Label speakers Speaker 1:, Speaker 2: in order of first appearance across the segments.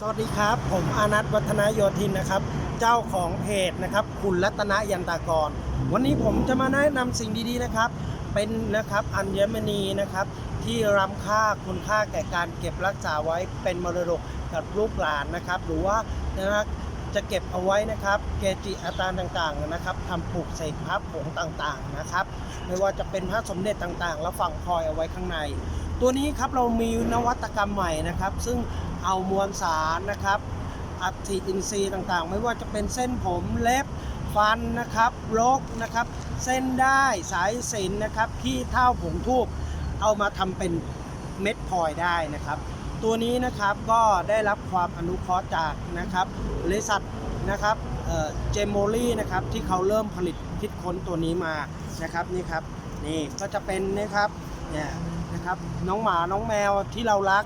Speaker 1: สวัสดีครับ ผมอานัทวัฒนโยธินนะครับ เจ้าของเพจนะครับ คุณรัตนยันตากร วันนี้ผมจะมาแนะนำสิ่งดีๆนะครับ เป็นนะครับอัญมณีนะครับ ที่รำค่าคุณค่าแก่การเก็บรักษาไว้เป็นมรดกกับลูกหลานนะครับ หรือว่านะครับจะเก็บเอาไว้นะครับ เกจิอาจารย์ต่างๆนะครับทำปลูกเสกพระผงต่างๆนะครับ ไม่ว่าจะเป็นพระสมเด็จต่างๆ แล้วฝังพลอยเอาไว้ข้างใน ตัวนี้ครับเรามีนวัตกรรมใหม่นะครับ ซึ่งเอามวลสารนะครับอัฐิอินทรีย์ต่างๆ ไม่ว่าจะเป็นเส้นผมเล็บฟันนะครับรกนะครับ เส้นได้สายสินนะครับขี้เท่าผงทูบเอามาทำเป็นเม็ดพลอยได้นะครับ ตัวนี้นะครับก็ได้รับความอนุเคราะห์จากนะครับบริษัทนะครับเจมโมลี่นะครับที่เขาเริ่มผลิตคิดค้นตัวนี้มานะครับนี่ครับนี่ก็จะเป็นนะครับเนี่ย นะครับ น้องหมาน้องแมวที่เรารัก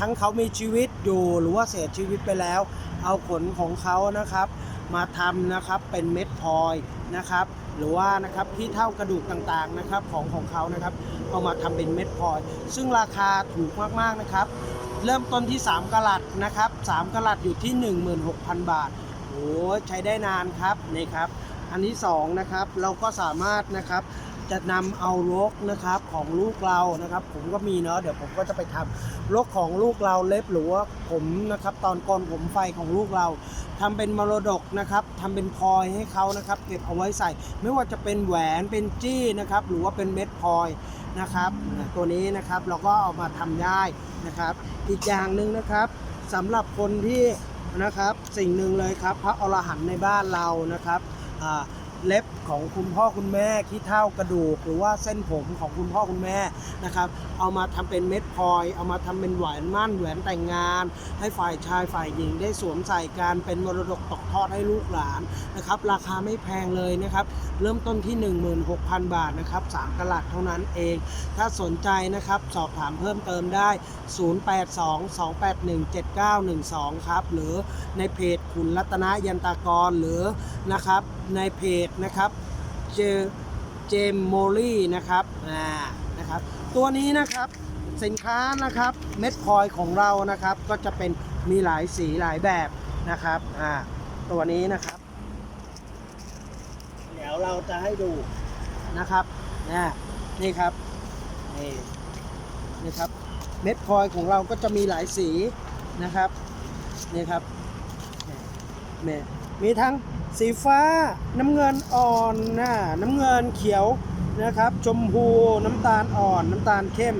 Speaker 1: ทั้งเขามีชีวิตอยู่หรือว่าเสียชีวิตไปแล้ว เอาขนของเขานะครับ มาทำนะครับเป็นเม็ดพลอยนะครับ หรือว่านะครับที่เท่ากระดูกต่างๆนะครับของของเขานะครับเอามาทำเป็นเม็ดพลอย ซึ่งราคาถูกมากๆนะครับ เริ่มต้นที่ 3กะลัดนะครับ3กะลัดอยู่ที่ 16,000 บาทโอ้ยใช้ได้นานครับนี่ครับ อันที่2นะครับเราก็สามารถนะครับ จะนำเอารกนะครับของลูกเรานะครับ ผมก็มีเนาะเดี๋ยวผมก็จะไปทำรกของลูกเราเล็บหรือว่าผมนะครับ ตอนก่อนผมไฟของลูกเราทำเป็นมรดกนะครับทำเป็นพลอยให้เขานะครับ เก็บเอาไว้ใส่ ไม่ว่าจะเป็นแหวนเป็นจี้นะครับ หรือว่าเป็นเม็ดพลอยนะครับ ตัวนี้นะครับเราก็เอามาทำได้นะครับ อีกอย่างหนึ่งนะครับสำหรับคนที่นะครับสิ่งหนึ่งเลยครับ พระอรหันต์ในบ้านเรานะครับอ่า เล็บของคุณพ่อคุณแม่ขี้เท่ากระดูก หรือว่าเส้นผมของคุณพ่อคุณแม่นะครับ เอามาทำเป็นเม็ดพลอย เอามาทำเป็นแหวนมั่นแหวนแต่งงาน ให้ฝ่ายชายฝ่ายหญิงได้สวมใส่การเป็นมรดกตกทอดให้ลูกหลานนะครับ ราคาไม่แพงเลยนะครับ เริ่มต้นที่ 16,000 บาทนะครับ3กะลัดเท่านั้นเอง ถ้าสนใจนะครับสอบถามเพิ่มเติมได้ 0822817912 ครับ หรือในเพจคุณรัตนยันตากรหรือนะครับ ในเพจนะครับเจเจมโมลี่นะครับอ่านะครับ ตัวนี้นะครับสินค้านะครับเม็ดพลอยของเรานะครับ ก็จะเป็นมีหลายสีหลายแบบนะครับอ่าตัวนี้นะครับ เดี๋ยวเราจะให้ดูนะครับนะนี่ครับนี่นี่ครับเม็ดพลอยของเราก็จะมีหลายสีนะครับนี่ครับนี่มีทั้ง สีฟ้าน้ำเงินอ่อนนะน้ำเงินเขียวนะครับ ชมพูน้ำตาลอ่อนน้ำตาลเข้ม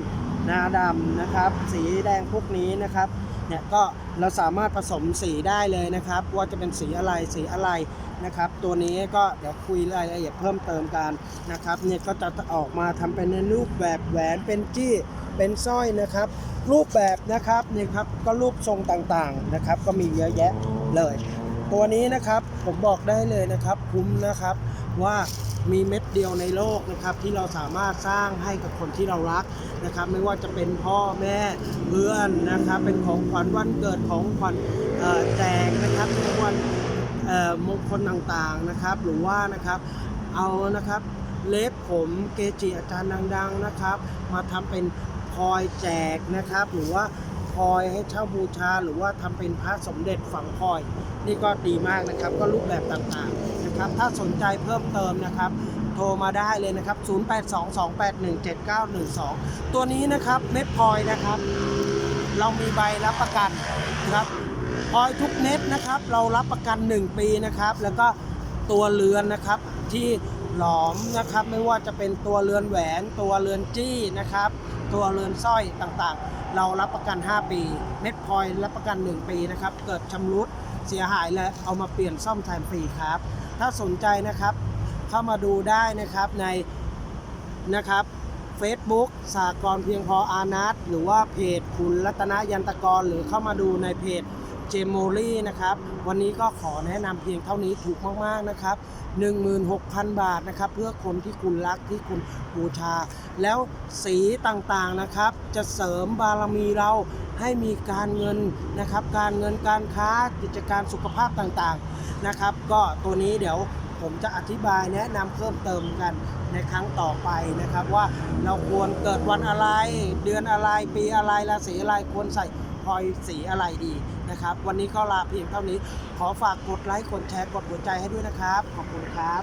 Speaker 1: นาดำนะครับ สีแดงพวกนี้นะครับเนี่ยก็เราสามารถผสมสีได้เลยนะครับ ว่าจะเป็นสีอะไรสีอะไรนะครับ ตัวนี้ก็เดี๋ยวคุยรายละเอียดเพิ่มเติมกันนะครับเนี่ยก็จะออกมาทำเป็นในรูปแบบแหวนเป็นจี้เป็นสร้อยนะครับ รูปแบบนะครับนี่ครับก็รูปทรงต่างๆนะครับ ก็มีเยอะแยะเลย ตัวนี้นะครับผมบอกได้เลยนะครับ คุ้มนะครับว่ามีเม็ดเดียวในโลกนะครับที่เราสามารถสร้างให้กับคนที่เรารักนะครับ ไม่ว่าจะเป็นพ่อแม่เพื่อนนะครับ เป็นของขวัญวันเกิดของขวัญแจกนะครับในวันมงคลต่างๆนะครับ หรือว่านะครับเอานะครับเล็บผมเกจิอาจารย์ดัง ๆนะครับ มาทำเป็นพลอยแจกนะครับ หรือว่า พลอยให้เช่าบูชา หรือว่าทำเป็นพระสมเด็จฝังพลอย นี่ก็ดีมากนะครับ ก็รูปแบบต่างๆนะครับ ถ้าสนใจเพิ่มเติมนะครับ โทรมาได้เลยนะครับ 0822817912 ตัวนี้นะครับเม็ดพลอยนะครับ เรามีใบรับประกันนะครับพลอยทุกเม็ดนะครับ เรารับประกัน 1 ปีนะครับ แล้วก็ตัวเรือนนะครับที่หลอมนะครับไม่ว่าจะเป็นตัวเรือนแหวน ตัวเรือนจี้นะครับ ตัวเรือนสร้อยต่างๆ เรารับประกัน 5 ปีเม็ดพอยรับประกัน 1 ปีนะครับ เกิดชำรุดเสียหายแล้วเอามาเปลี่ยนซ่อมแทนฟรีครับ ถ้าสนใจนะครับ เข้ามาดูได้นะครับในนะครับ Facebook สากรเพียงพออานัทหรือว่าเพจคุณรัตนยันตกร หรือเข้ามาดูในเพจ เจมโมลี่นะครับ วันนี้ก็ขอแนะนำเพียงเท่านี้ถูกมากๆนะครับ 16,000 บาทนะครับ เพื่อคนที่คุณรักที่คุณบูชา แล้วสีต่างๆนะครับ จะเสริมบารมีเราให้มีการเงินนะครับ การเงินการค้ากิจการสุขภาพต่างๆนะครับ ก็ตัวนี้เดี๋ยวผมจะอธิบายแนะนำเพิ่มเติมกันในครั้งต่อไปนะครับว่าเราควรเกิดวันอะไร เดือนอะไรปีอะไรราศีอะไรควรใส่พลอยสีอะไรดี นะครับ วันนี้ก็ลาเพียงเท่านี้ ขอฝากกดไลค์กดแชร์กดหัวใจให้ด้วยนะครับ ขอบคุณครับ